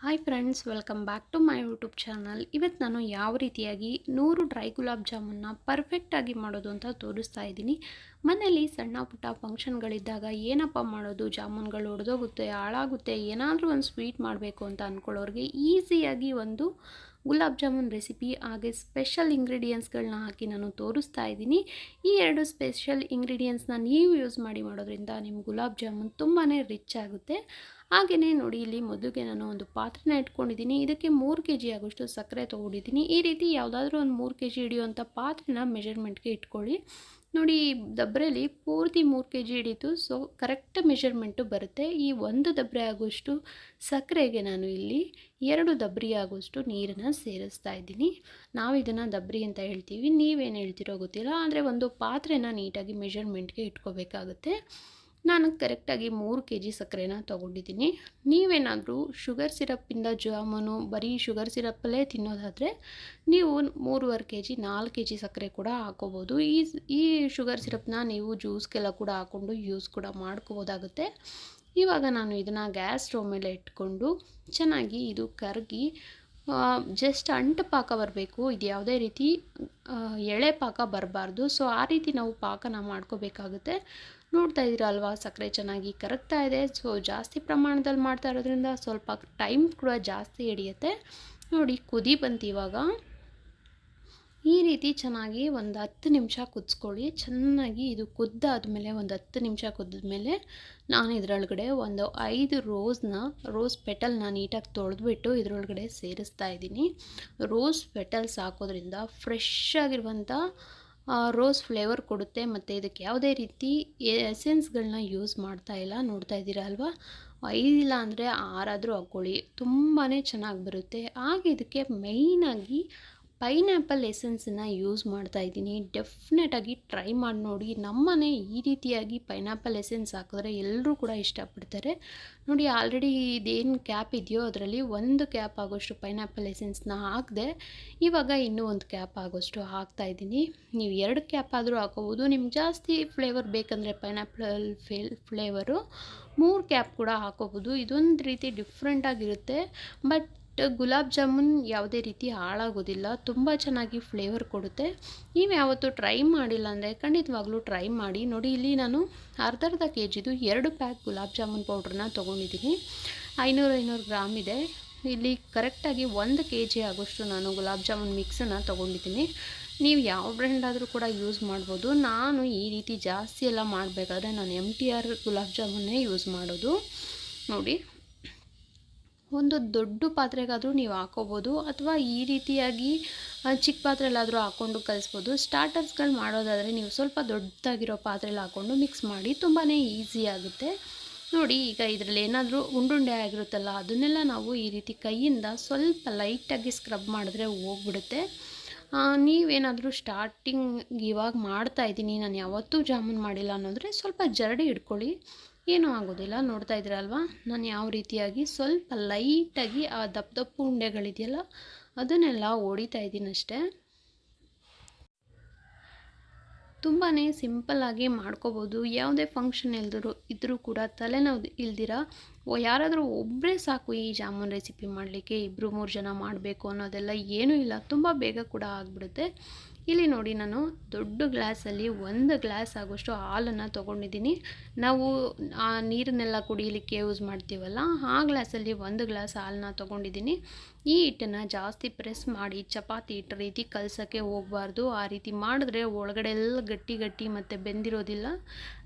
Hi friends welcome back to my YouTube channel ಇವತ್ತು ನಾನು ಯಾವ ರೀತಿಯಾಗಿ ನೂರು ಡ್ರೈ ಗುಲಾಬ್ ಜಾಮೂನ್ನ ಪರ್ಫೆಕ್ಟಾಗಿ ಮಾಡೋದು ಅಂತ ತೋರಿಸ್ತಾ ಇದ್ದೀನಿ. ಮನೇಲಿ ಸಣ್ಣ ಪುಟ್ಟ ಫಂಕ್ಷನ್ಗಳಿದ್ದಾಗ ಏನಪ್ಪ ಮಾಡೋದು? ಜಾಮೂನ್ಗಳು ಒಡೆದೋಗುತ್ತೆ, ಹಾಳಾಗುತ್ತೆ, ಏನಾದರೂ ಒಂದು ಸ್ವೀಟ್ ಮಾಡಬೇಕು ಅಂತ ಅಂದ್ಕೊಳ್ಳೋರಿಗೆ ಈಸಿಯಾಗಿ ಒಂದು ಗುಲಾಬ್ ಜಾಮೂನ್ ರೆಸಿಪಿ ಹಾಗೆ ಸ್ಪೆಷಲ್ ಇಂಗ್ರೀಡಿಯೆಂಟ್ಸ್ಗಳನ್ನ ಹಾಕಿ ನಾನು ತೋರಿಸ್ತಾ ಇದ್ದೀನಿ. ಈ ಎರಡು ಸ್ಪೆಷಲ್ ಇಂಗ್ರೀಡಿಯೆಂಟ್ಸ್ನ ನೀವು ಯೂಸ್ ಮಾಡಿ ಮಾಡೋದ್ರಿಂದ ನಿಮ್ಮ ಗುಲಾಬ್ ಜಾಮೂನ್ ತುಂಬಾ ರಿಚ್ ಆಗುತ್ತೆ. ಹಾಗೆಯೇ ನೋಡಿ, ಇಲ್ಲಿ ಮೊದಲಿಗೆ ನಾನು ಒಂದು ಪಾತ್ರೆನ ಇಟ್ಕೊಂಡಿದ್ದೀನಿ. ಇದಕ್ಕೆ ಮೂರು ಕೆ ಜಿ ಆಗೋಷ್ಟು ಸಕ್ಕರೆ ತೊಗೊಂಡಿದ್ದೀನಿ. ಈ ರೀತಿ ಯಾವುದಾದ್ರೂ ಒಂದು ಮೂರು ಕೆ ಜಿ ಹಿಡಿಯುವಂಥ ಪಾತ್ರೆನ ಮೆಜರ್ಮೆಂಟ್ಗೆ ಇಟ್ಕೊಳ್ಳಿ. ನೋಡಿ ದಬ್ರೆಲಿ ಪೂರ್ತಿ ಮೂರು ಕೆ ಜಿ ಹಿಡಿತು ಸೊ, ಕರೆಕ್ಟ್ ಮೆಷರ್ಮೆಂಟು ಬರುತ್ತೆ. ಈ ಒಂದು ದಬ್ರೆ ಆಗೋಷ್ಟು ಸಕ್ಕರೆಗೆ ನಾನು ಇಲ್ಲಿ ಎರಡು ದಬ್ರಿ ಆಗೋಷ್ಟು ನೀರನ್ನು ಸೇರಿಸ್ತಾ ಇದ್ದೀನಿ. ನಾವು ಇದನ್ನು ದಬ್ರಿ ಅಂತ ಹೇಳ್ತೀವಿ. ನೀವೇನು ಹೇಳ್ತಿರೋ ಗೊತ್ತಿಲ್ಲ. ಆದರೆ ಒಂದು ಪಾತ್ರೆನ ನೀಟಾಗಿ ಮೆಷರ್ಮೆಂಟ್ಗೆ ಇಟ್ಕೋಬೇಕಾಗುತ್ತೆ. ನಾನು ಕರೆಕ್ಟಾಗಿ ಮೂರು ಕೆ ಜಿ ಸಕ್ಕರೆನ ತೊಗೊಂಡಿದ್ದೀನಿ. ನೀವೇನಾದರೂ ಶುಗರ್ ಸಿರಪ್ಪಿಂದ ಜಾಮೂನು, ಬರೀ ಶುಗರ್ ಸಿರಪ್ಪಲ್ಲೇ ತಿನ್ನೋದಾದರೆ ನೀವು ಮೂರುವರೆ ಕೆ ಜಿ, ನಾಲ್ಕು ಕೆ ಜಿ ಸಕ್ಕರೆ ಕೂಡ ಹಾಕೋಬೋದು. ಈ ಈ ಶುಗರ್ ಸಿರಪ್ನ ನೀವು ಜ್ಯೂಸ್ಗೆಲ್ಲ ಕೂಡ ಹಾಕ್ಕೊಂಡು ಯೂಸ್ ಕೂಡ ಮಾಡ್ಕೋಬೋದಾಗುತ್ತೆ. ಇವಾಗ ನಾನು ಇದನ್ನು ಗ್ಯಾಸ್ ಸ್ಟೋವ್ ಮೇಲೆ ಇಟ್ಕೊಂಡು ಚೆನ್ನಾಗಿ ಇದು ಕರಗಿ ಜಸ್ಟ್ ಅಂಟು ಪಾಕ ಬರಬೇಕು. ಇದು ಯಾವುದೇ ರೀತಿ ಎಳೆ ಪಾಕ ಬರಬಾರ್ದು. ಸೊ, ಆ ರೀತಿ ನಾವು ಪಾಕನ ಮಾಡ್ಕೋಬೇಕಾಗುತ್ತೆ. ನೋಡ್ತಾ ಇದ್ದೀರಾ ಅಲ್ವಾ? ಸಕ್ಕರೆ ಚೆನ್ನಾಗಿ ಕರಗ್ತಾ ಇದೆ. ಸೊ ಜಾಸ್ತಿ ಪ್ರಮಾಣದಲ್ಲಿ ಮಾಡ್ತಾ ಇರೋದ್ರಿಂದ ಸ್ವಲ್ಪ ಟೈಮ್ ಕೂಡ ಜಾಸ್ತಿ ಹಿಡಿಯುತ್ತೆ. ನೋಡಿ, ಕುದಿ ಬಂತು ಇವಾಗ. ಈ ರೀತಿ ಚೆನ್ನಾಗಿ ಒಂದು ಹತ್ತು ನಿಮಿಷ ಕುದಿಸ್ಕೊಳ್ಳಿ. ಚೆನ್ನಾಗಿ ಇದು ಕುದ್ದಾದಮೇಲೆ ಒಂದು ಹತ್ತು ನಿಮಿಷ ಕುದ್ದಿದ್ಮೇಲೆ ನಾನು ಇದರೊಳಗಡೆ ಒಂದು ಐದು ರೋಸ್ನ ರೋಸ್ ಪೆಟಲ್ ನಾನು ನೀಟಾಗಿ ತೊಳೆದ್ಬಿಟ್ಟು ಇದರೊಳಗಡೆ ಸೇರಿಸ್ತಾ ಇದ್ದೀನಿ. ರೋಸ್ ಪೆಟಲ್ಸ್ ಹಾಕೋದ್ರಿಂದ ಫ್ರೆಶ್ ಆಗಿರುವಂಥ ರೋಸ್ ಫ್ಲೇವರ್ ಕೊಡುತ್ತೆ ಮತ್ತು ಇದಕ್ಕೆ ಯಾವುದೇ ರೀತಿ ಎಸೆನ್ಸ್ಗಳನ್ನ ಯೂಸ್ ಮಾಡ್ತಾ ಇಲ್ಲ, ನೋಡ್ತಾ ಇದ್ದೀರಾ ಅಲ್ವಾ? ಐದಿಲ್ಲ ಅಂದರೆ ಆರಾದರೂ ಹಾಕ್ಕೊಳ್ಳಿ. ತುಂಬಾ ಚೆನ್ನಾಗಿ ಬರುತ್ತೆ. ಹಾಗೆ ಇದಕ್ಕೆ ಮೇಯ್ನಾಗಿ ಪೈನಾಪಲ್ ಎಸೆನ್ಸನ್ನು ಯೂಸ್ ಮಾಡ್ತಾ ಇದ್ದೀನಿ. ಡೆಫಿನೆಟಾಗಿ ಟ್ರೈ ಮಾಡಿ ನೋಡಿ. ನಮ್ಮನೆ ಈ ರೀತಿಯಾಗಿ ಪೈನಾಪಲ್ ಎಸೆನ್ಸ್ ಹಾಕಿದ್ರೆ ಎಲ್ಲರೂ ಕೂಡ ಇಷ್ಟಪಡ್ತಾರೆ. ನೋಡಿ ಆಲ್ರೆಡಿ ಇದೇನು ಕ್ಯಾಪ್ ಇದೆಯೋ ಅದರಲ್ಲಿ ಒಂದು ಕ್ಯಾಪ್ ಆಗೋಷ್ಟು ಪೈನಾಪಲ್ ಎಸೆನ್ಸ್ನ ಹಾಕಿದೆ, ಇವಾಗ ಇನ್ನೂ ಒಂದು ಕ್ಯಾಪ್ ಆಗೋಷ್ಟು ಹಾಕ್ತಾ ಇದ್ದೀನಿ. ನೀವು ಎರಡು ಕ್ಯಾಪ್ ಆದರೂ ಹಾಕೋಬೋದು ನಿಮ್ಗೆ ಜಾಸ್ತಿ ಫ್ಲೇವರ್ ಬೇಕಂದರೆ ಪೈನಾಪಲ್ ಫೇಲ್ ಫ್ಲೇವರು ಮೂರು ಕ್ಯಾಪ್ ಕೂಡ ಹಾಕೋಬೋದು ಇದೊಂದು ರೀತಿ ಡಿಫ್ರೆಂಟಾಗಿರುತ್ತೆ ಬಟ್ ಗುಲಾಬ್ ಜಾಮೂನ್ ಯಾವುದೇ ರೀತಿ ಹಾಳಾಗೋದಿಲ್ಲ. ತುಂಬ ಚೆನ್ನಾಗಿ ಫ್ಲೇವರ್ ಕೊಡುತ್ತೆ. ನೀವು ಯಾವತ್ತೂ ಟ್ರೈ ಮಾಡಿಲ್ಲ ಅಂದರೆ ಖಂಡಿತವಾಗ್ಲೂ ಟ್ರೈ ಮಾಡಿ. ನೋಡಿ, ಇಲ್ಲಿ ನಾನು ಅರ್ಧ ಅರ್ಧ ಕೆ ಜಿದು ಎರಡು ಪ್ಯಾಕ್ ಗುಲಾಬ್ ಜಾಮೂನ್ ಪೌಡ್ರನ್ನ ತೊಗೊಂಡಿದ್ದೀನಿ. ಐನೂರು ಐನೂರು ಗ್ರಾಮ್ ಇದೆ. ಇಲ್ಲಿ ಕರೆಕ್ಟಾಗಿ ಒಂದು ಕೆ ಜಿ ಆಗೋಷ್ಟು ನಾನು ಗುಲಾಬ್ ಜಾಮೂನ್ ಮಿಕ್ಸನ್ನು ತೊಗೊಂಡಿದ್ದೀನಿ. ನೀವು ಯಾವ ಬ್ರ್ಯಾಂಡ್ ಆದರೂ ಕೂಡ ಯೂಸ್ ಮಾಡ್ಬೋದು. ನಾನು ಈ ರೀತಿ ಜಾಸ್ತಿ ಎಲ್ಲ ಮಾಡಬೇಕಾದ್ರೆ ನಾನು ಎಂ ಟಿ ಆರ್ ಗುಲಾಬ್ ಜಾಮೂನ್ನೇ ಯೂಸ್ ಮಾಡೋದು. ನೋಡಿ. ಒಂದು ದೊಡ್ಡ ಪಾತ್ರೆಗಾದರೂ ನೀವು ಹಾಕೋಬೋದು ಅಥವಾ ಈ ರೀತಿಯಾಗಿ ಚಿಕ್ಕ ಪಾತ್ರೆಲಾದರೂ ಹಾಕ್ಕೊಂಡು ಕಲಿಸ್ಬೋದು. ಸ್ಟಾರ್ಟರ್ಸ್ಗಳು ಮಾಡೋದಾದರೆ ನೀವು ಸ್ವಲ್ಪ ದೊಡ್ಡದಾಗಿರೋ ಪಾತ್ರೆಲಿ ಹಾಕ್ಕೊಂಡು ಮಿಕ್ಸ್ ಮಾಡಿ ತುಂಬಾ ಈಸಿ ಆಗುತ್ತೆ. ನೋಡಿ, ಈಗ ಇದರಲ್ಲಿ ಏನಾದರೂ ಉಂಡುಂಡೆ ಆಗಿರುತ್ತಲ್ಲ, ಅದನ್ನೆಲ್ಲ ನಾವು ಈ ರೀತಿ ಕೈಯಿಂದ ಸ್ವಲ್ಪ ಲೈಟಾಗಿ ಸ್ಕ್ರಬ್ ಮಾಡಿದ್ರೆ ಹೋಗ್ಬಿಡುತ್ತೆ. ನೀವೇನಾದರೂ ಸ್ಟಾರ್ಟಿಂಗ್ ಇವಾಗ ಮಾಡ್ತಾ ಇದ್ದೀನಿ, ನಾನು ಯಾವತ್ತೂ ಜಾಮೂನ್ ಮಾಡಿಲ್ಲ ಅನ್ನೋದ್ರೆ ಸ್ವಲ್ಪ ಜರಡಿ ಇಟ್ಕೊಳ್ಳಿ ಏನೂ ಆಗೋದಿಲ್ಲ, ನೋಡ್ತಾ ಇದ್ದೀರಲ್ವಾ? ನಾನು ಯಾವ ರೀತಿಯಾಗಿ ಸ್ವಲ್ಪ ಲೈಟಾಗಿ ಆ ದಪ್ಪ ದಪ್ಪು ಉಂಡೆಗಳಿದೆಯಲ್ಲ, ಅದನ್ನೆಲ್ಲ ಓಡಿತಾ ಇದ್ದೀನಿ ಅಷ್ಟೇ. ತುಂಬಾ ಸಿಂಪಲ್ಲಾಗಿ ಮಾಡ್ಕೋಬೋದು. ಯಾವುದೇ ಫಂಕ್ಷನ್ ಇಲ್ದರೂ ಇದ್ದರೂ ಕೂಡ ತಲೆನೋವು ಇಲ್ದಿರ ಯಾರಾದರೂ ಒಬ್ಬರೇ ಸಾಕು ಈ ಜಾಮೂನ್ ರೆಸಿಪಿ ಮಾಡಲಿಕ್ಕೆ ಇಬ್ಬರು ಮೂರು ಜನ ಮಾಡಬೇಕು ಅನ್ನೋದೆಲ್ಲ ಏನೂ ಇಲ್ಲ. ತುಂಬ ಬೇಗ ಕೂಡ ಆಗಿಬಿಡುತ್ತೆ. ಇಲ್ಲಿ ನೋಡಿ ನಾನು ದೊಡ್ಡ ಗ್ಲಾಸಲ್ಲಿ ಒಂದು ಗ್ಲಾಸ್ ಆಗೋಷ್ಟು ಹಾಲನ್ನು ತೊಗೊಂಡಿದ್ದೀನಿ. ನಾವು, ಆ, ನೀರನ್ನೆಲ್ಲ ಕುಡಿಯಲಿಕ್ಕೆ ಯೂಸ್ ಮಾಡ್ತೀವಲ್ಲ, ಆ ಗ್ಲಾಸಲ್ಲಿ ಒಂದು ಗ್ಲಾಸ್ ಹಾಲನ್ನ ತೊಗೊಂಡಿದ್ದೀನಿ. ಈ ಹಿಟ್ಟನ್ನು ಜಾಸ್ತಿ ಪ್ರೆಸ್ ಮಾಡಿ ಚಪಾತಿ ಹಿಟ್ಟು ರೀತಿ ಕಲಸೋಕ್ಕೆ ಹೋಗಬಾರ್ದು. ಆ ರೀತಿ ಮಾಡಿದ್ರೆ ಒಳಗಡೆ ಎಲ್ಲ ಗಟ್ಟಿ ಗಟ್ಟಿ ಮತ್ತು ಬೆಂದಿರೋದಿಲ್ಲ.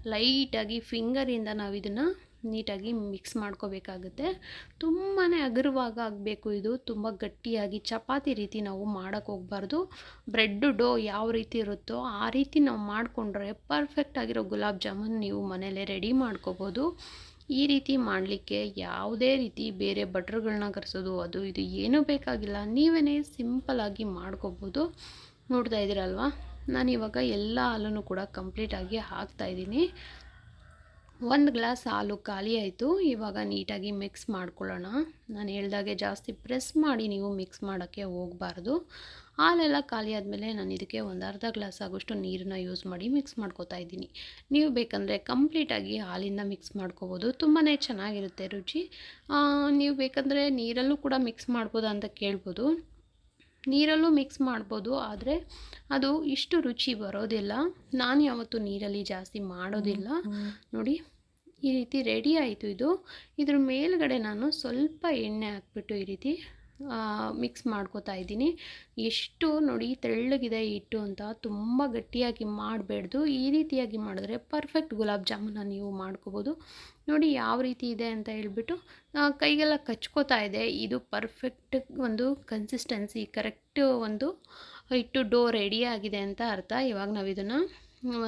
ಲೈಟಾಗಿ ಫಿಂಗರಿಂದ ನಾವು ಇದನ್ನು ನೀಟಾಗಿ ಮಿಕ್ಸ್ ಮಾಡ್ಕೋಬೇಕಾಗುತ್ತೆ. ತುಂಬಾ ಹಗುರವಾಗ ಆಗಬೇಕು ಇದು. ತುಂಬ ಗಟ್ಟಿಯಾಗಿ ಚಪಾತಿ ರೀತಿ ನಾವು ಮಾಡೋಕ್ಕೆ ಹೋಗ್ಬಾರ್ದು. ಬ್ರೆಡ್ ಡೋ ಯಾವ ರೀತಿ ಇರುತ್ತೋ ಆ ರೀತಿ ನಾವು ಮಾಡಿಕೊಂಡ್ರೆ ಪರ್ಫೆಕ್ಟಾಗಿರೋ ಗುಲಾಬ್ ಜಾಮೂನ್ ನೀವು ಮನೆಯಲ್ಲೇ ರೆಡಿ ಮಾಡ್ಕೋಬೋದು. ಈ ರೀತಿ ಮಾಡಲಿಕ್ಕೆ ಯಾವುದೇ ರೀತಿ ಬೇರೆ ಬಟ್ರ್ಗಳನ್ನ ಕರೆಸೋದು, ಅದು ಇದು ಏನೂ ಬೇಕಾಗಿಲ್ಲ. ನೀವೇ ಸಿಂಪಲಾಗಿ ಮಾಡ್ಕೋಬೋದು. ನೋಡ್ತಾ ಇದ್ದೀರಲ್ವ? ನಾನು ಇವಾಗ ಎಲ್ಲ ಹಾಲನ್ನು ಕೂಡ ಕಂಪ್ಲೀಟಾಗಿ ಹಾಕ್ತಾಯಿದ್ದೀನಿ ಒಂದು ಗ್ಲಾಸ್ ಹಾಲು ಖಾಲಿ ಆಯಿತು. ಇವಾಗ ನೀಟಾಗಿ ಮಿಕ್ಸ್ ಮಾಡ್ಕೊಳ್ಳೋಣ. ನಾನು ಹೇಳ್ದಾಗೆ ಜಾಸ್ತಿ ಪ್ರೆಸ್ ಮಾಡಿ ನೀವು ಮಿಕ್ಸ್ ಮಾಡೋಕ್ಕೆ ಹೋಗಬಾರ್ದು. ಹಾಲೆಲ್ಲ ಖಾಲಿ ಆದಮೇಲೆ ನಾನು ಇದಕ್ಕೆ ಒಂದು ಅರ್ಧ ಗ್ಲಾಸ್ ಆಗೋಷ್ಟು ನೀರನ್ನ ಯೂಸ್ ಮಾಡಿ ಮಿಕ್ಸ್ ಮಾಡ್ಕೋತಾ ಇದ್ದೀನಿ. ನೀವು ಬೇಕಂದರೆ ಕಂಪ್ಲೀಟಾಗಿ ಹಾಲಿಂದ ಮಿಕ್ಸ್ ಮಾಡ್ಕೋಬೋದು. ತುಂಬಾ ಚೆನ್ನಾಗಿರುತ್ತೆ ರುಚಿ. ನೀವು ಬೇಕಂದರೆ ನೀರಲ್ಲೂ ಕೂಡ ಮಿಕ್ಸ್ ಮಾಡ್ಬೋದು ಅಂತ ಕೇಳ್ಬೋದು. ನೀರಲ್ಲೂ ಮಿಕ್ಸ್ ಮಾಡ್ಬೋದು ಆದರೆ ಅದು ಇಷ್ಟು ರುಚಿ ಬರೋದಿಲ್ಲ. ನಾನು ಯಾವತ್ತೂ ನೀರಲ್ಲಿ ಜಾಸ್ತಿ ಮಾಡೋದಿಲ್ಲ. ನೋಡಿ. ಈ ರೀತಿ ರೆಡಿ ಆಯಿತು ಇದು. ಇದ್ರ ಮೇಲ್ಗಡೆ ನಾನು ಸ್ವಲ್ಪ ಎಣ್ಣೆ ಹಾಕ್ಬಿಟ್ಟು ಈ ರೀತಿ ಮಿಕ್ಸ್ ಮಾಡ್ಕೋತಾ ಇದ್ದೀನಿ. ಎಷ್ಟು ನೋಡಿ ತೆಳ್ಳಗಿದೆ ಹಿಟ್ಟು ಅಂತ ತುಂಬ ಗಟ್ಟಿಯಾಗಿ ಮಾಡಬೇಡ್ದು ಈ ರೀತಿಯಾಗಿ ಮಾಡಿದ್ರೆ ಪರ್ಫೆಕ್ಟ್ ಗುಲಾಬ್ ಜಾಮೂನ ನೀವು ಮಾಡ್ಕೋಬೋದು. ನೋಡಿ ಯಾವ ರೀತಿ ಇದೆ ಅಂತ ಹೇಳ್ಬಿಟ್ಟು ಕೈಗೆಲ್ಲ ಕಚ್ಕೋತಾ ಇದೆ. ಇದು ಪರ್ಫೆಕ್ಟ್ ಒಂದು ಕನ್ಸಿಸ್ಟೆನ್ಸಿ ಕರೆಕ್ಟ್ ಒಂದು ಹಿಟ್ಟು ಡೋ ರೆಡಿ ಆಗಿದೆ ಅಂತ ಅರ್ಥ. ಇವಾಗ ನಾವು ಇದನ್ನು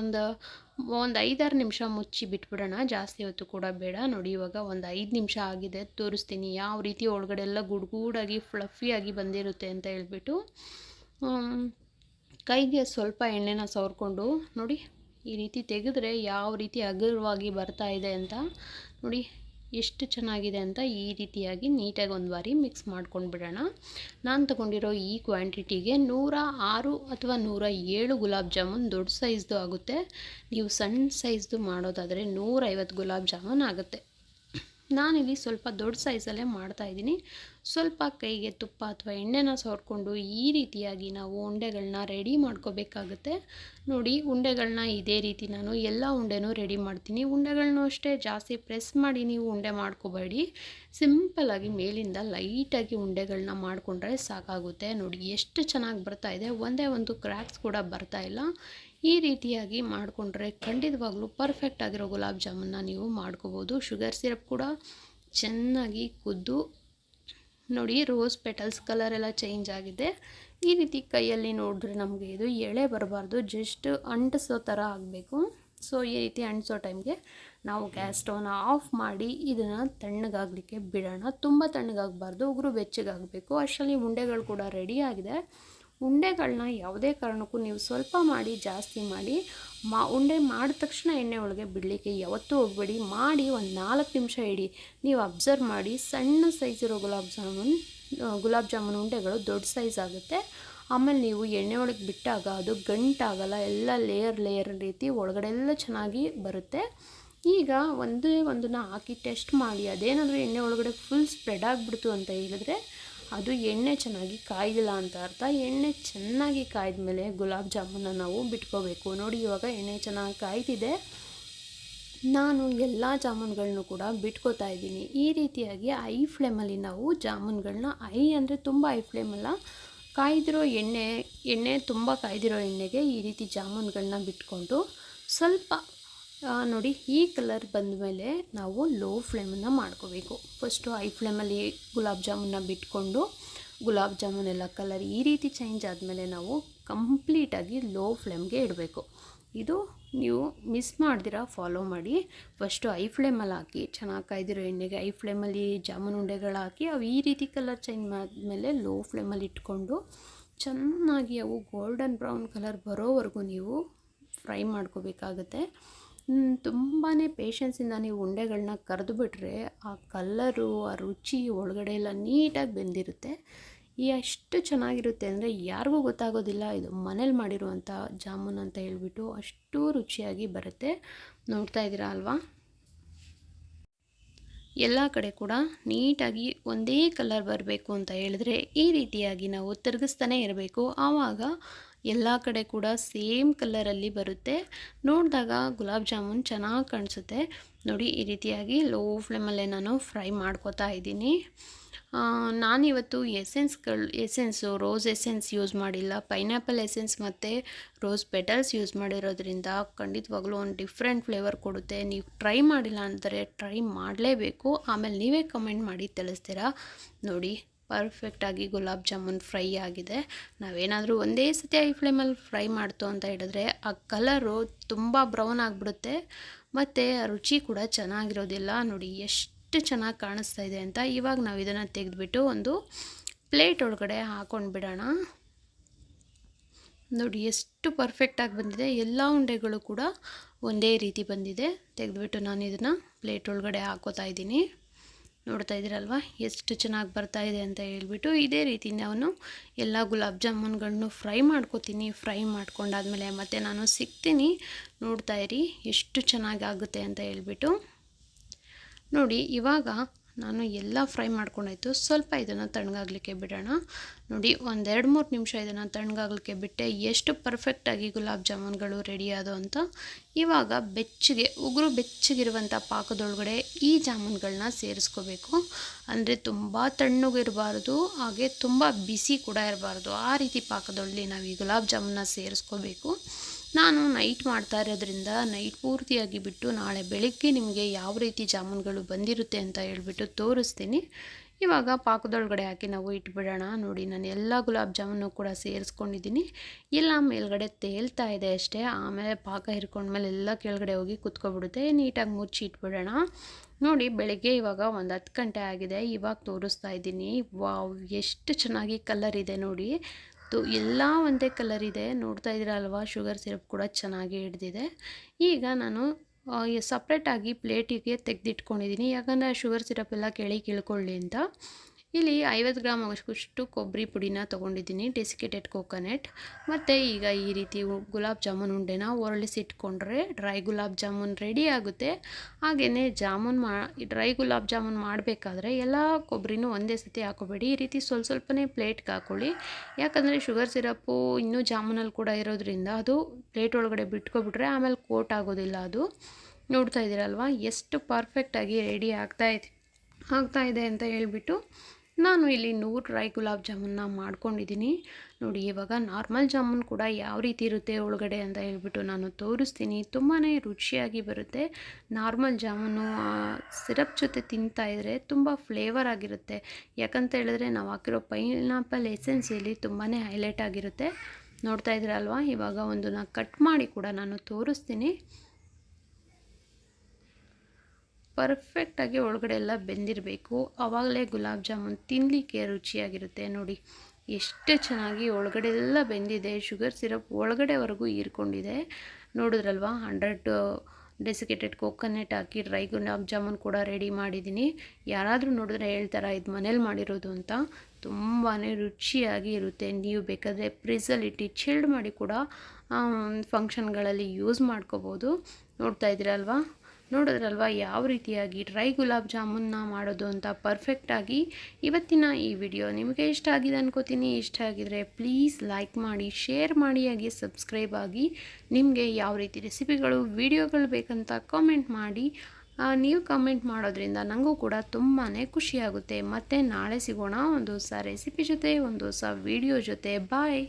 ಒಂದು ಒಂದು ಐದಾರು ನಿಮಿಷ ಮುಚ್ಚಿ ಬಿಟ್ಬಿಡೋಣ. ಜಾಸ್ತಿ ಹೊತ್ತು ಕೂಡ ಬೇಡ. ನೋಡಿ, ಇವಾಗ ಒಂದು ಐದು ನಿಮಿಷ ಆಗಿದೆ. ತೋರಿಸ್ತೀನಿ ಯಾವ ರೀತಿ ಒಳಗಡೆ ಎಲ್ಲ ಗುಡ್ಗೂಡಾಗಿ, ಫ್ಲಫಿಯಾಗಿ ಬಂದಿರುತ್ತೆ ಅಂತ ಹೇಳ್ಬಿಟ್ಟು ಕೈಗೆ ಸ್ವಲ್ಪ ಎಣ್ಣೆನ ಸವರ್ಕೊಂಡು, ನೋಡಿ, ಈ ರೀತಿ ತೆಗೆದ್ರೆ ಯಾವ ರೀತಿ ಹಗುರವಾಗಿ ಬರ್ತಾ ಇದೆ ಅಂತ, ನೋಡಿ ಎಷ್ಟು ಚೆನ್ನಾಗಿದೆ ಅಂತ ಈ ರೀತಿಯಾಗಿ ನೀಟಾಗಿ ಒಂದು ಬಾರಿ ಮಿಕ್ಸ್ ಮಾಡ್ಕೊಂಡು ಬಿಡೋಣ ನಾನು ತಗೊಂಡಿರೋ ಈ ಕ್ವಾಂಟಿಟಿಗೆ ನೂರ ಆರು ಅಥವಾ ನೂರ ಏಳು ಗುಲಾಬ್ ಜಾಮೂನ್ ದೊಡ್ಡ ಸೈಜ್ದು ಆಗುತ್ತೆ. ನೀವು ಸಣ್ಣ ಸೈಜ್ದು ಮಾಡೋದಾದರೆ ನೂರೈವತ್ತು ಗುಲಾಬ್ ಜಾಮೂನ್ ಆಗುತ್ತೆ. ನಾನಿಲ್ಲಿ ಸ್ವಲ್ಪ ದೊಡ್ಡ ಸೈಜಲ್ಲೇ ಮಾಡ್ತಾಯಿದ್ದೀನಿ ಸ್ವಲ್ಪ ಕೈಗೆ ತುಪ್ಪ ಅಥವಾ ಎಣ್ಣೆನ ಸವರ್ಕೊಂಡು ಈ ರೀತಿಯಾಗಿ ನಾವು ಉಂಡೆಗಳನ್ನ ರೆಡಿ ಮಾಡ್ಕೋಬೇಕಾಗುತ್ತೆ. ನೋಡಿ ಉಂಡೆಗಳನ್ನ ಇದೇ ರೀತಿ ನಾನು ಎಲ್ಲ ಉಂಡೆನೂ ರೆಡಿ ಮಾಡ್ತೀನಿ. ಉಂಡೆಗಳನ್ನೂ ಅಷ್ಟೇ ಜಾಸ್ತಿ ಪ್ರೆಸ್ ಮಾಡಿ ನೀವು ಉಂಡೆ ಮಾಡ್ಕೋಬೇಡಿ. ಸಿಂಪಲಾಗಿ ಮೇಲಿಂದ ಲೈಟಾಗಿ ಉಂಡೆಗಳನ್ನ ಮಾಡಿಕೊಂಡ್ರೆ ಸಾಕಾಗುತ್ತೆ. ನೋಡಿ, ಎಷ್ಟು ಚೆನ್ನಾಗಿ ಬರ್ತಾ ಇದೆ. ಒಂದೇ ಒಂದು ಕ್ರ್ಯಾಕ್ಸ್ ಕೂಡ ಬರ್ತಾ ಇಲ್ಲ. ಈ ರೀತಿಯಾಗಿ ಮಾಡಿಕೊಂಡ್ರೆ ಖಂಡಿತವಾಗ್ಲೂ ಪರ್ಫೆಕ್ಟ್ ಆಗಿರೋ ಗುಲಾಬ್ ಜಾಮೂನ್ನ ನೀವು ಮಾಡ್ಕೋಬೋದು. ಶುಗರ್ ಸಿರಪ್ ಕೂಡ ಚೆನ್ನಾಗಿ ಕುದ್ದು, ನೋಡಿ ರೋಸ್ ಪೆಟಲ್ಸ್ ಕಲರ್ ಎಲ್ಲ ಚೇಂಜ್ ಆಗಿದೆ. ಈ ರೀತಿ ಕೈಯಲ್ಲಿ ನೋಡಿದ್ರೆ ನಮಗೆ ಇದು ಎಳೆ ಬರಬಾರ್ದು ಜಸ್ಟ್ ಅಂಟಿಸೋ ಥರ ಆಗಬೇಕು. ಸೊ ಈ ರೀತಿ ಅಂಟಿಸೋ ಟೈಮ್ಗೆ ನಾವು ಗ್ಯಾಸ್ ಸ್ಟವ್ನ ಆಫ್ ಮಾಡಿ ಇದನ್ನು ತಣ್ಣಗಾಗಲಿಕ್ಕೆ ಬಿಡೋಣ. ತುಂಬ ತಣ್ಣಗಾಗಬಾರ್ದು, ಉಗುರು ಬೆಚ್ಚಗಾಗಬೇಕು. ಅಷ್ಟರಲ್ಲಿ ಉಂಡೆಗಳು ಕೂಡ ರೆಡಿ ಆಗಿದೆ. ಉಂಡೆಗಳನ್ನ ಯಾವುದೇ ಕಾರಣಕ್ಕೂ ನೀವು ಸ್ವಲ್ಪ ಮಾಡಿ, ಜಾಸ್ತಿ ಮಾಡಿ, ಮಾ, ಉಂಡೆ ಮಾಡಿದ ತಕ್ಷಣ ಎಣ್ಣೆ ಒಳಗೆ ಬಿಡಲಿಕ್ಕೆ ಯಾವತ್ತೂ ಹೋಗಬೇಡಿ. ಮಾಡಿ ಒಂದು ನಾಲ್ಕು ನಿಮಿಷ ಇಡಿ. ನೀವು ಅಬ್ಸರ್ವ್ ಮಾಡಿ, ಸಣ್ಣ ಸೈಜ್ ಇರೋ ಗುಲಾಬ್ ಜಾಮೂನ್ ಗುಲಾಬ್ ಜಾಮೂನ್ ಉಂಡೆಗಳು ದೊಡ್ಡ ಸೈಜ್ ಆಗುತ್ತೆ. ಆಮೇಲೆ ನೀವು ಎಣ್ಣೆ ಒಳಗೆ ಬಿಟ್ಟಾಗ ಅದು ಗಂಟಾಗಲ್ಲ, ಎಲ್ಲ ಲೇಯರ್ ಲೇಯರ್ ರೀತಿ ಒಳಗಡೆ ಎಲ್ಲ ಚೆನ್ನಾಗಿ ಬರುತ್ತೆ. ಈಗ ಒಂದೇ ಒಂದನ್ನು ಹಾಕಿ ಟೆಸ್ಟ್ ಮಾಡಿ. ಅದೇನಾದರೂ ಎಣ್ಣೆ ಒಳಗಡೆ ಫುಲ್ ಸ್ಪ್ರೆಡ್ ಆಗಿಬಿಡ್ತು ಅಂತ ಹೇಳಿದ್ರೆ ಅದು ಎಣ್ಣೆ ಚೆನ್ನಾಗಿ ಕಾಯ್ದಿಲ್ಲ ಅಂತ ಅರ್ಥ. ಎಣ್ಣೆ ಚೆನ್ನಾಗಿ ಕಾಯ್ದ ಮೇಲೆ ಗುಲಾಬ್ ಜಾಮೂನ ನಾವು ಬಿಟ್ಕೋಬೇಕು. ನೋಡಿ ಇವಾಗ ಎಣ್ಣೆ ಚೆನ್ನಾಗಿ ಕಾಯ್ತಿದೆ. ನಾನು ಎಲ್ಲ ಜಾಮೂನ್ಗಳನ್ನೂ ಕೂಡ ಬಿಟ್ಕೋತಾ ಇದ್ದೀನಿ. ಈ ರೀತಿಯಾಗಿ ಐ ಫ್ಲೇಮಲ್ಲಿ ನಾವು ಜಾಮೂನ್ಗಳನ್ನ ಐ ಅಂದರೆ ತುಂಬ ಐ ಫ್ಲೇಮಲ್ಲ ಕಾಯ್ದಿರೋ ಎಣ್ಣೆ ಎಣ್ಣೆ ತುಂಬ ಕಾಯ್ದಿರೋ ಎಣ್ಣೆಗೆ ಈ ರೀತಿ ಜಾಮೂನ್ಗಳನ್ನ ಬಿಟ್ಕೊಂಡು ಸ್ವಲ್ಪ ನೋಡಿ, ಈ ಕಲರ್ ಬಂದ ಮೇಲೆ ನಾವು ಲೋ ಫ್ಲೇಮನ್ನು ಮಾಡ್ಕೋಬೇಕು. ಫಸ್ಟು ಹೈ ಫ್ಲೇಮಲ್ಲಿ ಗುಲಾಬ್ ಜಾಮೂನ್ನ ಬಿಟ್ಕೊಂಡು, ಗುಲಾಬ್ ಜಾಮೂನ್ ಎಲ್ಲ ಕಲರ್ ಈ ರೀತಿ ಚೇಂಜ್ ಆದಮೇಲೆ ನಾವು ಕಂಪ್ಲೀಟಾಗಿ ಲೋ ಫ್ಲೇಮ್ಗೆ ಇಡಬೇಕು. ಇದು ನೀವು ಮಿಸ್ ಮಾಡ್ದಿರ ಫಾಲೋ ಮಾಡಿ. ಫಸ್ಟು ಐ ಫ್ಲೇಮಲ್ಲಿ ಹಾಕಿ, ಚೆನ್ನಾಗಿ ಕಾಯ್ದಿರೋ ಎಣ್ಣೆಗೆ ಐ ಫ್ಲೇಮಲ್ಲಿ ಜಾಮೂನ್ ಉಂಡೆಗಳು ಹಾಕಿ, ಅವು ಈ ರೀತಿ ಕಲರ್ ಚೇಂಜ್ ಆದಮೇಲೆ ಲೋ ಫ್ಲೇಮಲ್ಲಿ ಇಟ್ಕೊಂಡು ಚೆನ್ನಾಗಿ ಅವು ಗೋಲ್ಡನ್ ಬ್ರೌನ್ ಕಲರ್ ಬರೋವರೆಗೂ ನೀವು ಫ್ರೈ ಮಾಡ್ಕೋಬೇಕಾಗತ್ತೆ. ತುಂಬಾ ಪೇಷನ್ಸಿಂದ ನೀವು ಉಂಡೆಗಳನ್ನ ಕರೆದು ಬಿಟ್ಟರೆ ಆ ಕಲ್ಲರು, ಆ ರುಚಿ ಒಳಗಡೆ ಎಲ್ಲ ನೀಟಾಗಿ ಬೆಂದಿರುತ್ತೆ. ಎಷ್ಟು ಚೆನ್ನಾಗಿರುತ್ತೆ ಅಂದರೆ ಯಾರಿಗೂ ಗೊತ್ತಾಗೋದಿಲ್ಲ ಇದು ಮನೇಲಿ ಮಾಡಿರುವಂಥ ಜಾಮೂನ್ ಅಂತ ಹೇಳಿಬಿಟ್ಟು ಅಷ್ಟು ರುಚಿಯಾಗಿ ಬರುತ್ತೆ. ನೋಡ್ತಾ ಇದ್ದೀರಾ ಅಲ್ವಾ? ಎಲ್ಲ ಕಡೆ ಕೂಡ ನೀಟಾಗಿ ಒಂದೇ ಕಲರ್ ಬರಬೇಕು ಅಂತ ಹೇಳಿದ್ರೆ ಈ ರೀತಿಯಾಗಿ ನಾವು ತಿರುಗಿಸ್ತಾನೆ ಇರಬೇಕು. ಆವಾಗ ಎಲ್ಲ ಕಡೆ ಕೂಡ ಸೇಮ್ ಕಲರಲ್ಲಿ ಬರುತ್ತೆ. ನೋಡಿದಾಗ ಗುಲಾಬ್ ಜಾಮೂನ್ ಚೆನ್ನಾಗಿ ಕಾಣಿಸುತ್ತೆ. ನೋಡಿ, ಈ ರೀತಿಯಾಗಿ ಲೋ ಫ್ಲೇಮಲ್ಲೇ ನಾನು ಫ್ರೈ ಮಾಡ್ಕೋತಾ ಇದ್ದೀನಿ. ನಾನಿವತ್ತು ಎಸೆನ್ಸ್ಗಳು ಎಸೆನ್ಸು ರೋಸ್ ಎಸೆನ್ಸ್ ಯೂಸ್ ಮಾಡಿಲ್ಲ. ಪೈನಾಪಲ್ ಎಸೆನ್ಸ್ ಮತ್ತು ರೋಸ್ ಪೆಟಲ್ಸ್ ಯೂಸ್ ಮಾಡಿರೋದ್ರಿಂದ ಖಂಡಿತವಾಗ್ಲೂ ಒಂದು ಡಿಫ್ರೆಂಟ್ ಫ್ಲೇವರ್ ಕೊಡುತ್ತೆ. ನೀವು ಟ್ರೈ ಮಾಡಿಲ್ಲ ಅಂದರೆ ಟ್ರೈ ಮಾಡಲೇಬೇಕು. ಆಮೇಲೆ ನೀವೇ ಕಮೆಂಟ್ ಮಾಡಿ ತಿಳಿಸ್ತೀರಾ? ನೋಡಿ. ಪರ್ಫೆಕ್ಟಾಗಿ ಗುಲಾಬ್ ಜಾಮೂನ್ ಫ್ರೈ ಆಗಿದೆ. ನಾವೇನಾದರೂ ಒಂದೇ ಸತಿ ಐ ಫ್ಲೇಮಲ್ಲಿ ಫ್ರೈ ಮಾಡ್ತು ಅಂತ ಹೇಳಿದ್ರೆ ಆ ಕಲರು ತುಂಬ ಬ್ರೌನ್ ಆಗಿಬಿಡುತ್ತೆ. ಮತ್ತು ರುಚಿ ಕೂಡ ಚೆನ್ನಾಗಿರೋದಿಲ್ಲ. ನೋಡಿ ಎಷ್ಟು ಚೆನ್ನಾಗಿ ಕಾಣಿಸ್ತಾ ಇದೆ ಅಂತ ಇವಾಗ ನಾವು ಇದನ್ನು ತೆಗೆದುಬಿಟ್ಟು ಒಂದು ಪ್ಲೇಟ್ ಒಳಗಡೆ ಹಾಕೊಂಡು ಬಿಡೋಣ. ನೋಡಿ ಎಷ್ಟು ಪರ್ಫೆಕ್ಟಾಗಿ ಬಂದಿದೆ. ಎಲ್ಲ ಉಂಡೆಗಳು ಕೂಡ ಒಂದೇ ರೀತಿ ಬಂದಿದೆ. ತೆಗೆದುಬಿಟ್ಟು ನಾನು ಇದನ್ನು ಪ್ಲೇಟ್ ಒಳಗಡೆ ಹಾಕೋತಾ ಇದ್ದೀನಿ. ನೋಡ್ತಾ ಇದ್ದೀರಲ್ವ? ಎಷ್ಟು ಚೆನ್ನಾಗಿ ಬರ್ತಾ ಇದೆ ಅಂತ ಹೇಳ್ಬಿಟ್ಟು ಇದೇ ರೀತಿ ನಾನು ಎಲ್ಲ ಗುಲಾಬ್ ಜಾಮೂನ್ಗಳನ್ನು ಫ್ರೈ ಮಾಡ್ಕೋತೀನಿ, ಫ್ರೈ ಮಾಡ್ಕೊಂಡಾದಮೇಲೆ ಮತ್ತೆ ನಾನು ಸಿಗ್ತೀನಿ. ನೋಡ್ತಾ ಇರಿ, ಎಷ್ಟು ಚೆನ್ನಾಗಿ ಆಗುತ್ತೆ ಅಂತ ಹೇಳ್ಬಿಟ್ಟು. ನೋಡಿ, ಇವಾಗ ನಾನು ಎಲ್ಲ ಫ್ರೈ ಮಾಡ್ಕೊಂಡಾಯಿತು. ಸ್ವಲ್ಪ ಇದನ್ನು ತಣ್ಣಗಾಗಲಿಕ್ಕೆ ಬಿಡೋಣ. ನೋಡಿ, ಒಂದೆರಡು ಮೂರು ನಿಮಿಷ ಇದನ್ನು ತಣ್ಣಗಾಗಲಿಕ್ಕೆ ಬಿಟ್ಟೆ. ಎಷ್ಟು ಪರ್ಫೆಕ್ಟಾಗಿ ಗುಲಾಬ್ ಜಾಮೂನ್ಗಳು ರೆಡಿ ಆದವು ಅಂತ. ಇವಾಗ ಬೆಚ್ಚಗೆ, ಉಗುರು ಬೆಚ್ಚಗಿರುವಂಥ ಪಾಕದೊಳಗಡೆ ಈ ಜಾಮೂನ್ಗಳನ್ನ ಸೇರಿಸ್ಕೋಬೇಕು. ಅಂದರೆ ತುಂಬ ತಣ್ಣಗಿರಬಾರ್ದು, ಹಾಗೆ ತುಂಬ ಬಿಸಿ ಕೂಡ ಇರಬಾರ್ದು. ಆ ರೀತಿ ಪಾಕದೊಳಗೆ ನಾವು ಈ ಗುಲಾಬ್ ಜಾಮೂನ್ನ ಸೇರಿಸ್ಕೋಬೇಕು. ನಾನು ನೈಟ್ ಮಾಡ್ತಾ ಇರೋದ್ರಿಂದ ನೈಟ್ ಪೂರ್ತಿಯಾಗಿ ಬಿಟ್ಟು ನಾಳೆ ಬೆಳಗ್ಗೆ ನಿಮಗೆ ಯಾವ ರೀತಿ ಜಾಮೂನ್ಗಳು ಬಂದಿರುತ್ತೆ ಅಂತ ಹೇಳ್ಬಿಟ್ಟು ತೋರಿಸ್ತೀನಿ. ಇವಾಗ ಪಾಕದೊಳಗಡೆ ಹಾಕಿ ನಾವು ಇಟ್ಬಿಡೋಣ. ನೋಡಿ, ನಾನು ಎಲ್ಲ ಗುಲಾಬ್ ಜಾಮೂನು ಕೂಡ ಸೇರಿಸ್ಕೊಂಡಿದ್ದೀನಿ. ಎಲ್ಲ ಮೇಲ್ಗಡೆ ತೇಲ್ತಾ ಇದೆ ಅಷ್ಟೇ. ಆಮೇಲೆ ಪಾಕ ಹಿರ್ಕೊಂಡ್ಮೇಲೆ ಎಲ್ಲ ಕೆಳಗಡೆ ಹೋಗಿ ಕುತ್ಕೊಬಿಡುತ್ತೆ. ನೀಟಾಗಿ ಮುಚ್ಚಿ ಇಟ್ಬಿಡೋಣ. ನೋಡಿ, ಬೆಳಗ್ಗೆ ಇವಾಗ ಒಂದು ಹತ್ತು ಗಂಟೆ ಆಗಿದೆ. ಇವಾಗ ತೋರಿಸ್ತಾ ಇದ್ದೀನಿ. ವಾವ್, ಎಷ್ಟು ಚೆನ್ನಾಗಿ ಕಲರ್ ಇದೆ ನೋಡಿ. ಎಲ್ಲ ಒಂದೇ ಕಲರ್ ಇದೆ. ನೋಡ್ತಾ ಇದ್ದೀರಾ ಅಲ್ವಾ ಶುಗರ್ ಸಿರಪ್ ಕೂಡ ಚೆನ್ನಾಗಿ ಹಿಡ್ದಿದೆ. ಈಗ ನಾನು ಸಪ್ರೇಟಾಗಿ ಪ್ಲೇಟಿಗೆ ತೆಗೆದಿಟ್ಕೊಂಡಿದ್ದೀನಿ. ಯಾಕಂದರೆ ಶುಗರ್ ಸಿರಪ್ ಎಲ್ಲ ಕೇಳಿ ಕೀಳ್ಕೊಳ್ಳಿ ಅಂತ. ಇಲ್ಲಿ ಐವತ್ತು ಗ್ರಾಮ್ ಅಷ್ಟು ಕೊಬ್ಬರಿ ಪುಡಿನ ತೊಗೊಂಡಿದ್ದೀನಿ ಡೆಸಿಕೇಟೆಡ್ ಕೋಕೋನೆಟ್ ಮತ್ತು ಈಗ ಈ ರೀತಿ ಗುಲಾಬ್ ಜಾಮೂನ್ ಉಂಡೆನ ಒರಳಿಸಿಟ್ಕೊಂಡ್ರೆ ಡ್ರೈ ಗುಲಾಬ್ ಜಾಮೂನ್ ರೆಡಿ ಆಗುತ್ತೆ. ಹಾಗೆಯೇ ಜಾಮೂನ್ ಮಾ ಡ್ರೈ ಗುಲಾಬ್ ಜಾಮೂನ್ ಮಾಡಬೇಕಾದ್ರೆ ಎಲ್ಲ ಕೊಬ್ಬರಿನೂ ಒಂದೇ ಸತಿ ಹಾಕೋಬೇಡಿ. ಈ ರೀತಿ ಸ್ವಲ್ಪ ಸ್ವಲ್ಪನೇ ಪ್ಲೇಟ್ಗೆ ಹಾಕೊಳ್ಳಿ. ಯಾಕಂದರೆ ಶುಗರ್ ಸಿರಪ್ಪು ಇನ್ನೂ ಜಾಮೂನಲ್ಲಿ ಕೂಡ ಇರೋದ್ರಿಂದ ಅದು ಪ್ಲೇಟ್ ಒಳಗಡೆ ಬಿಟ್ಕೊಬಿಟ್ರೆ ಆಮೇಲೆ ಕೋಟ್ ಆಗೋದಿಲ್ಲ ಅದು. ನೋಡ್ತಾ ಇದ್ದೀರಲ್ವ ಎಷ್ಟು ಪರ್ಫೆಕ್ಟಾಗಿ ರೆಡಿ ಆಗ್ತಾ ಇದೆ ಆಗ್ತಾ ಇದೆ ಅಂತ ಹೇಳ್ಬಿಟ್ಟು ನಾನು ಇಲ್ಲಿ ನೂರು ಡ್ರೈ ಗುಲಾಬ್ ಜಾಮೂನ್ನ ಮಾಡ್ಕೊಂಡಿದ್ದೀನಿ. ನೋಡಿ, ಇವಾಗ ನಾರ್ಮಲ್ ಜಾಮೂನ್ ಕೂಡ ಯಾವ ರೀತಿ ಇರುತ್ತೆ ಒಳಗಡೆ ಅಂತ ಹೇಳ್ಬಿಟ್ಟು ನಾನು ತೋರಿಸ್ತೀನಿ. ತುಂಬಾ ರುಚಿಯಾಗಿ ಬರುತ್ತೆ. ನಾರ್ಮಲ್ ಜಾಮೂನು ಸಿರಪ್ ಜೊತೆ ತಿಂತಾ ಇದ್ದರೆ ತುಂಬ ಫ್ಲೇವರ್ ಆಗಿರುತ್ತೆ. ಯಾಕಂತ ಹೇಳಿದ್ರೆ ನಾವು ಹಾಕಿರೋ ಪೈನಾಪಲ್ ಎಸೆನ್ಸಿಯಲ್ಲಿ ತುಂಬಾ ಹೈಲೈಟ್ ಆಗಿರುತ್ತೆ. ನೋಡ್ತಾ ಇದ್ದೀರಲ್ವಾ? ಇವಾಗ ಒಂದನ್ನು ಕಟ್ ಮಾಡಿ ಕೂಡ ನಾನು ತೋರಿಸ್ತೀನಿ. ಪರ್ಫೆಕ್ಟಾಗಿ ಒಳಗಡೆ ಎಲ್ಲ ಬೆಂದಿರಬೇಕು. ಆವಾಗಲೇ ಗುಲಾಬ್ ಜಾಮೂನ್ ತಿನ್ನಲಿಕ್ಕೆ ರುಚಿಯಾಗಿರುತ್ತೆ ನೋಡಿ. ಎಷ್ಟು ಚೆನ್ನಾಗಿ ಒಳಗಡೆ ಎಲ್ಲ ಬೆಂದಿದೆ. ಶುಗರ್ ಸಿರಪ್ ಒಳಗಡೆವರೆಗೂ ಹೀರ್ಕೊಂಡಿದೆ. ನೋಡಿದ್ರಲ್ವ? ಹಂಡ್ರೆಡ್ ಡೆಸಿಕೇಟೆಡ್ ಕೋಕೋನೆಟ್ ಹಾಕಿ ಡ್ರೈ ಗುಲಾಬ್ ಜಾಮೂನ್ ಕೂಡ ರೆಡಿ ಮಾಡಿದ್ದೀನಿ. ಯಾರಾದರೂ ನೋಡಿದ್ರೆ ಹೇಳ್ತಾರೆ, ಇದು ಮನೇಲಿ ಮಾಡಿರೋದು ಅಂತ? ತುಂಬಾ ರುಚಿಯಾಗಿ ಇರುತ್ತೆ. ನೀವು ಬೇಕಾದರೆ ಫ್ರಿಜ್ಜಲ್ಲಿ ಇಟ್ಟು ಚಿಲ್ಡ್ ಮಾಡಿ ಕೂಡ ಫಂಕ್ಷನ್ಗಳಲ್ಲಿ ಯೂಸ್ ಮಾಡ್ಕೋಬೋದು. ನೋಡ್ತಾ ಇದ್ದೀರಲ್ವಾ? ನೋಡಿದ್ರಲ್ವ, ಯಾವ ರೀತಿಯಾಗಿ ಡ್ರೈ ಗುಲಾಬ್ ಜಾಮೂನ್ನ ಮಾಡೋದು ಅಂತ ಪರ್ಫೆಕ್ಟಾಗಿ ಇವತ್ತಿನ ಈ ವಿಡಿಯೋ ನಿಮಗೆ ಇಷ್ಟ ಆಗಿದೆ ಅನ್ಕೋತೀನಿ. ಇಷ್ಟ ಆಗಿದರೆ ಪ್ಲೀಸ್ ಲೈಕ್ ಮಾಡಿ ಶೇರ್ ಮಾಡಿ, ಹಾಗೆ ಸಬ್ಸ್ಕ್ರೈಬ್ ಆಗಿ ನಿಮಗೆ ಯಾವ ರೀತಿ ರೆಸಿಪಿಗಳು ವಿಡಿಯೋಗಳು ಬೇಕಂತ ಕಾಮೆಂಟ್ ಮಾಡಿ. ನೀವು ಕಮೆಂಟ್ ಮಾಡೋದ್ರಿಂದ ನನಗೂ ಕೂಡ ತುಂಬಾ ಖುಷಿಯಾಗುತ್ತೆ ಮತ್ತು ನಾಳೆ ಸಿಗೋಣ ಒಂದು ಹೊಸ ರೆಸಿಪಿ ಜೊತೆ, ಒಂದು ಹೊಸ ವಿಡಿಯೋ ಜೊತೆ. ಬಾಯ್